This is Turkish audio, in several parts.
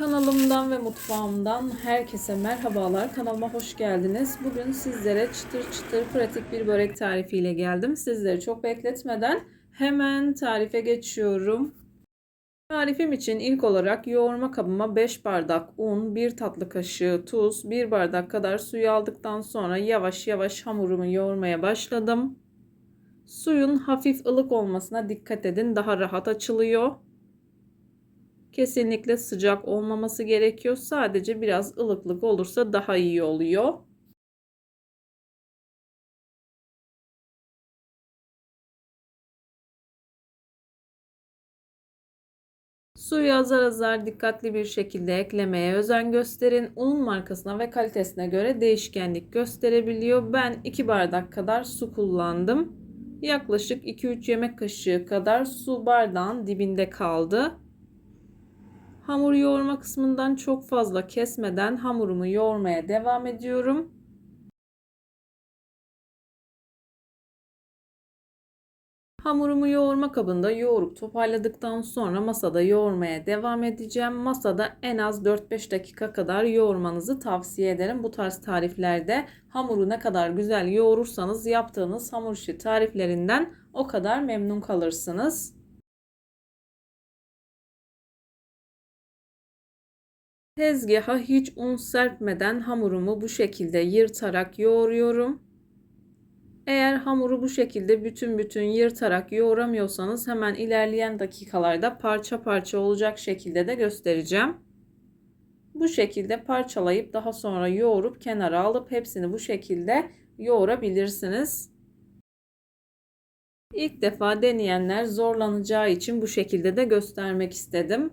Kanalımdan ve mutfağımdan herkese merhabalar. Kanalıma hoş geldiniz. Bugün sizlere çıtır çıtır pratik bir börek tarifiyle geldim. Sizleri çok bekletmeden hemen tarife geçiyorum. Tarifim için ilk olarak yoğurma kabıma 5 bardak un, 1 tatlı kaşığı tuz, 1 bardak kadar suyu aldıktan sonra yavaş yavaş hamurumu yoğurmaya başladım. Suyun hafif ılık olmasına dikkat edin. Daha rahat açılıyor. Kesinlikle sıcak olmaması gerekiyor. Sadece biraz ılıklık olursa daha iyi oluyor. Suyu azar azar dikkatli bir şekilde eklemeye özen gösterin. Unun markasına ve kalitesine göre değişkenlik gösterebiliyor. Ben 2 bardak kadar su kullandım. Yaklaşık 2-3 yemek kaşığı kadar su bardağın dibinde kaldı. Hamur yoğurma kısmından çok fazla kesmeden hamurumu yoğurmaya devam ediyorum. Hamurumu yoğurma kabında yoğurup toparladıktan sonra masada yoğurmaya devam edeceğim. Masada en az 4-5 dakika kadar yoğurmanızı tavsiye ederim. Bu tarz tariflerde hamuru ne kadar güzel yoğurursanız yaptığınız hamur işi tariflerinden o kadar memnun kalırsınız. Tezgaha hiç un serpmeden hamurumu bu şekilde yırtarak yoğuruyorum. Eğer hamuru bu şekilde bütün bütün yırtarak yoğuramıyorsanız hemen ilerleyen dakikalarda parça parça olacak şekilde de göstereceğim. Bu şekilde parçalayıp daha sonra yoğurup kenara alıp hepsini bu şekilde yoğurabilirsiniz. İlk defa deneyenler zorlanacağı için bu şekilde de göstermek istedim.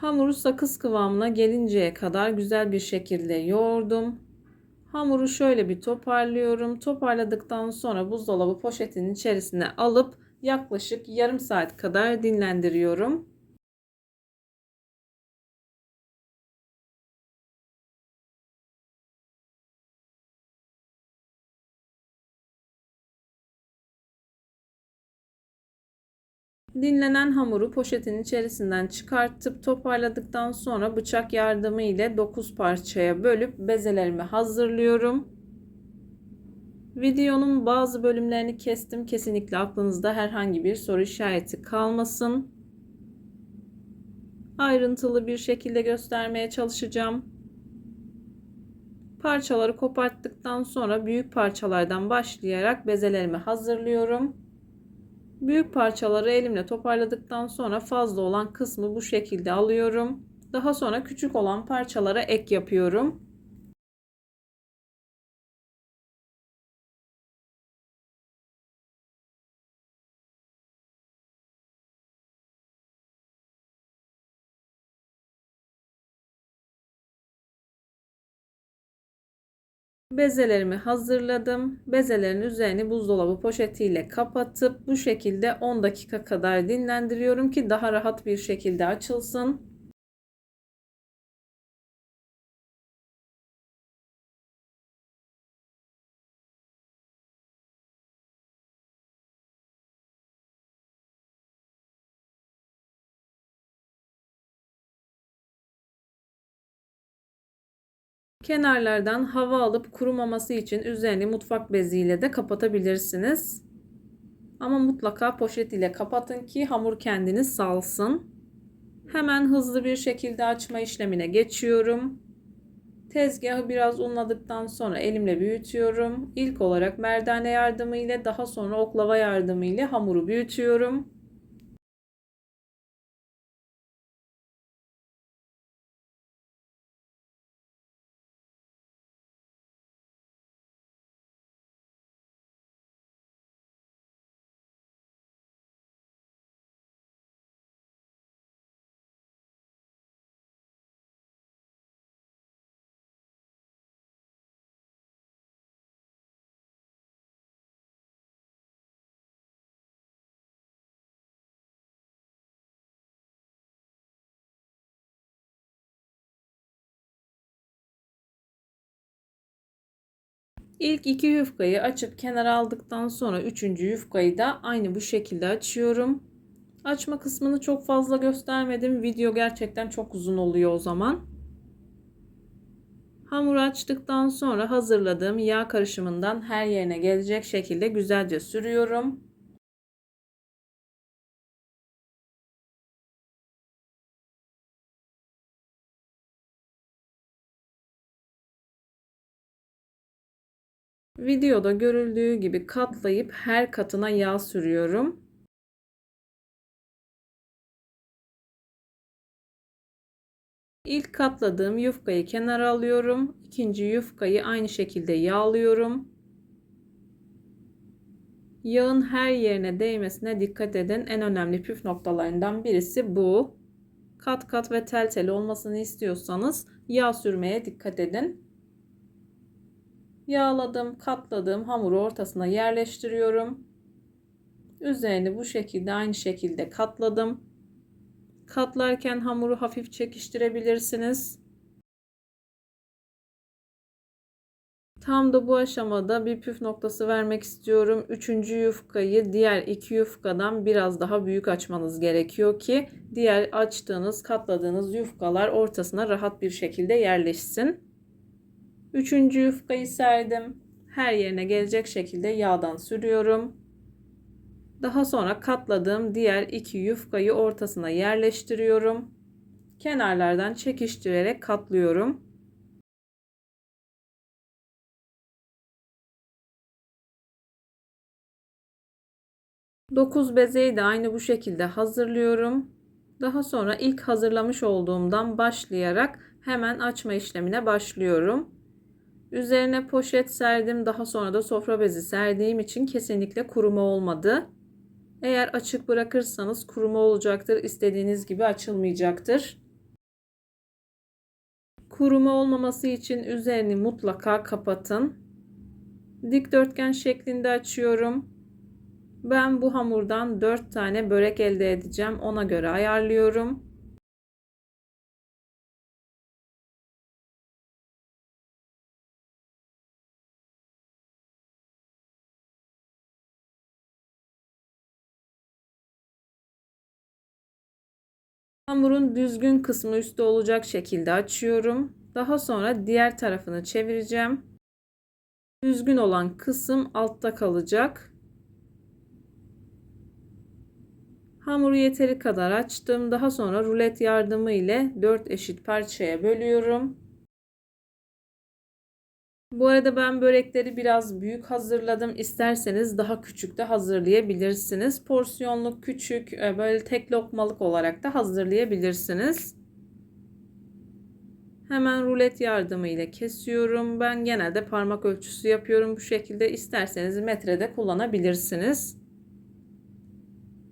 Hamuru sakız kıvamına gelinceye kadar güzel bir şekilde yoğurdum. Hamuru şöyle bir toparlıyorum. Toparladıktan sonra buzdolabı poşetinin içerisine alıp yaklaşık yarım saat kadar dinlendiriyorum. Dinlenen hamuru poşetin içerisinden çıkartıp toparladıktan sonra bıçak yardımı ile 9 parçaya bölüp bezelerimi hazırlıyorum. Videonun bazı bölümlerini kestim. Kesinlikle aklınızda herhangi bir soru işareti kalmasın. Ayrıntılı bir şekilde göstermeye çalışacağım. Parçaları koparttıktan sonra büyük parçalardan başlayarak bezelerimi hazırlıyorum. Büyük parçaları elimle toparladıktan sonra fazla olan kısmı bu şekilde alıyorum. Daha sonra küçük olan parçalara ek yapıyorum. Bezelerimi hazırladım. Bezelerin üzerini buzdolabı poşetiyle kapatıp bu şekilde 10 dakika kadar dinlendiriyorum ki daha rahat bir şekilde açılsın. Kenarlardan hava alıp kurumaması için üzerini mutfak beziyle de kapatabilirsiniz. Ama mutlaka poşet ile kapatın ki hamur kendini salsın. Hemen hızlı bir şekilde açma işlemine geçiyorum. Tezgahı biraz unladıktan sonra elimle büyütüyorum. İlk olarak merdane yardımı ile daha sonra oklava yardımı ile hamuru büyütüyorum. İlk iki yufkayı açıp kenara aldıktan sonra üçüncü yufkayı da aynı bu şekilde açıyorum. Açma kısmını çok fazla göstermedim. Video gerçekten çok uzun oluyor o zaman. Hamuru açtıktan sonra hazırladığım yağ karışımından her yerine gelecek şekilde güzelce sürüyorum. Videoda görüldüğü gibi katlayıp her katına yağ sürüyorum. İlk katladığım yufkayı kenara alıyorum. İkinci yufkayı aynı şekilde yağlıyorum. Yağın her yerine değmesine dikkat edin. En önemli püf noktalarından birisi bu. Kat kat ve tel tel olmasını istiyorsanız yağ sürmeye dikkat edin. Yağladım, katladığım hamuru ortasına yerleştiriyorum. Üzerini bu şekilde aynı şekilde katladım. Katlarken hamuru hafif çekiştirebilirsiniz. Tam da bu aşamada bir püf noktası vermek istiyorum. Üçüncü yufkayı diğer iki yufkadan biraz daha büyük açmanız gerekiyor ki diğer açtığınız, katladığınız yufkalar ortasına rahat bir şekilde yerleşsin. Üçüncü yufkayı serdim. Her yerine gelecek şekilde yağdan sürüyorum. Daha sonra katladığım diğer iki yufkayı ortasına yerleştiriyorum. Kenarlardan çekiştirerek katlıyorum. Dokuz bezeyi de aynı bu şekilde hazırlıyorum. Daha sonra ilk hazırlamış olduğumdan başlayarak hemen açma işlemine başlıyorum. Üzerine poşet serdim. Daha sonra da sofra bezi serdiğim için kesinlikle kuruma olmadı. Eğer açık bırakırsanız kuruma olacaktır. İstediğiniz gibi açılmayacaktır. Kuruma olmaması için üzerini mutlaka kapatın. Dikdörtgen şeklinde açıyorum. Ben bu hamurdan 4 tane börek elde edeceğim. Ona göre ayarlıyorum. Hamurun düzgün kısmı üstte olacak şekilde açıyorum. Daha sonra diğer tarafını çevireceğim. Düzgün olan kısım altta kalacak. Hamuru yeteri kadar açtım. Daha sonra rulet yardımı ile 4 eşit parçaya bölüyorum. Bu arada ben börekleri biraz büyük hazırladım. İsterseniz daha küçük de hazırlayabilirsiniz. Porsiyonluk küçük, e, böyle tek lokmalık olarak da hazırlayabilirsiniz. Hemen rulet yardımı ile kesiyorum. Ben genelde parmak ölçüsü yapıyorum bu şekilde. İsterseniz metrede kullanabilirsiniz.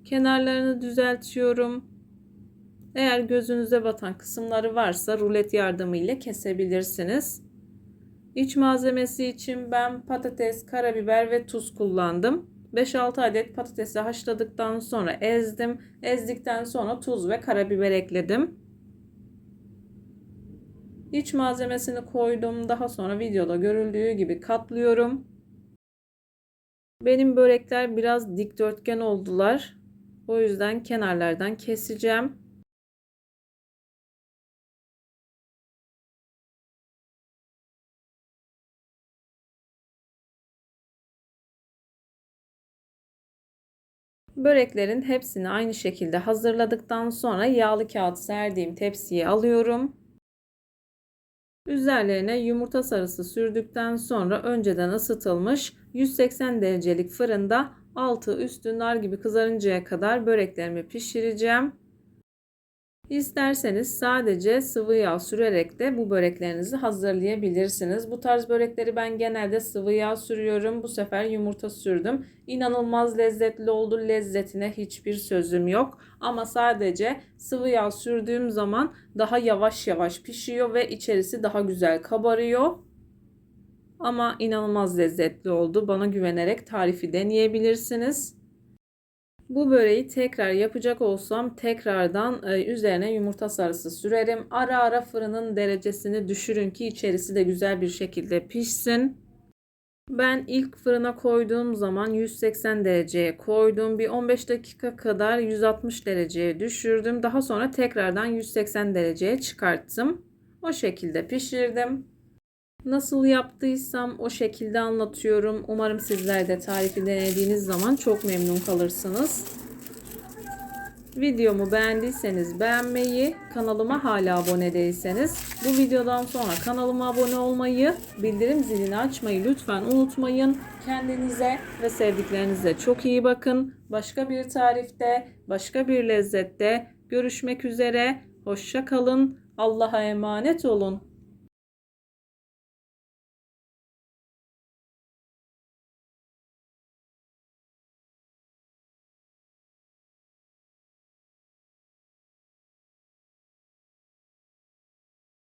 Kenarlarını düzeltiyorum. Eğer gözünüze batan kısımları varsa rulet yardımı ile kesebilirsiniz. İç malzemesi için ben patates, karabiber ve tuz kullandım. 5-6 adet patatesi haşladıktan sonra ezdim. Ezdikten sonra tuz ve karabiber ekledim. İç malzemesini koydum. Daha sonra videoda görüldüğü gibi katlıyorum. Benim börekler biraz dikdörtgen oldular. O yüzden kenarlardan keseceğim. Böreklerin hepsini aynı şekilde hazırladıktan sonra yağlı kağıt serdiğim tepsiye alıyorum. Üzerlerine yumurta sarısı sürdükten sonra önceden ısıtılmış 180 derecelik fırında altı üstü nar gibi kızarıncaya kadar böreklerimi pişireceğim. İsterseniz sadece sıvı yağ sürerek de bu böreklerinizi hazırlayabilirsiniz. Bu tarz börekleri ben genelde sıvı yağ sürüyorum. Bu sefer yumurta sürdüm. İnanılmaz lezzetli oldu. Lezzetine hiçbir sözüm yok. Ama sadece sıvı yağ sürdüğüm zaman daha yavaş yavaş pişiyor ve içerisi daha güzel kabarıyor. Ama inanılmaz lezzetli oldu. Bana güvenerek tarifi deneyebilirsiniz. Bu böreği tekrar yapacak olsam tekrardan e, üzerine yumurta sarısı sürerim. Ara ara fırının derecesini düşürün ki içerisi de güzel bir şekilde pişsin. Ben ilk fırına koyduğum zaman 180 dereceye koydum. Bir 15 dakika kadar 160 dereceye düşürdüm. Daha sonra tekrardan 180 dereceye çıkarttım. O şekilde pişirdim. Nasıl yaptıysam o şekilde anlatıyorum. Umarım sizler de tarifi denediğiniz zaman çok memnun kalırsınız. Videomu beğendiyseniz beğenmeyi, kanalıma hala abone değilseniz bu videodan sonra kanalıma abone olmayı, bildirim zilini açmayı lütfen unutmayın. Kendinize ve sevdiklerinize çok iyi bakın. Başka bir tarifte, başka bir lezzette görüşmek üzere. Hoşça kalın. Allah'a emanet olun.